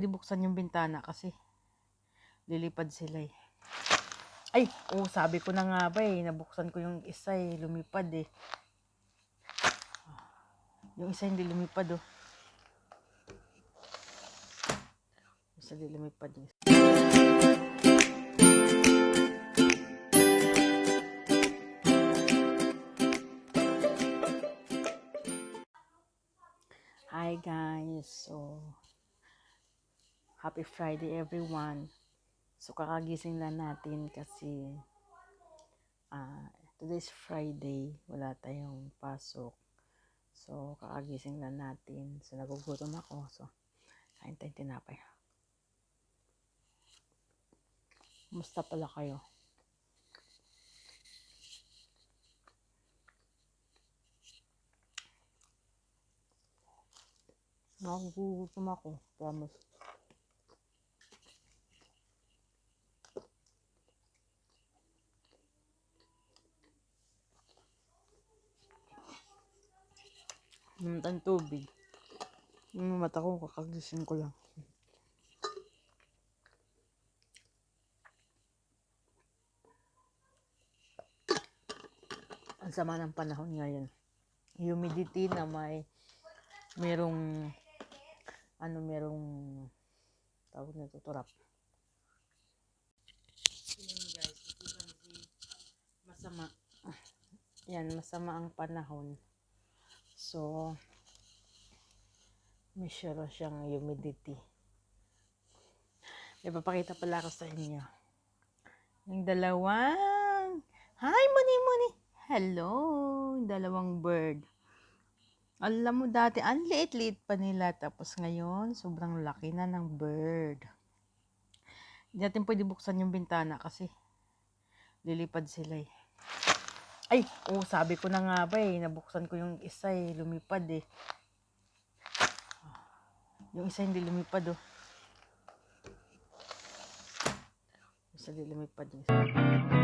Di buksan yung bintana kasi lilipad sila eh. Ay, oh, sabi ko na nga ba eh, nabuksan ko yung isa eh, lumipad eh. Yung isa hindi lumipad oh. Isa hindi lumipad isa. Hi guys, so happy Friday everyone. So kakagising lang natin kasi ah today's Friday, wala tayong pasok. So kakagising lang natin. So nagugutom ako. So kain tayong tinapay. Musta pala kayo? Nagugutom ako, promise. Inom tayong tubig. Yung mata ko, kakagising ko lang. Ang sama ng panahon ngayon. Humidity na may merong ano merong tawag na tuturap. Yun guys, ito kasi masama. Yan, masama ang panahon. So, may sure siyang humidity. May papakita pala ako sa inyo. Yung dalawang, hi Muni Muni! Hello! Dalawang bird. Alam mo dati, ang liit-liit pa nila. Tapos ngayon, sobrang laki na ng bird. Hindi natin pwede buksan yung bintana kasi lilipad sila eh. Ay, oh, sabi ko na nga ba eh, nabuksan ko yung isa eh, lumipad eh. Yung isa hindi lumipad oh. Isa hindi lumipad yung isa.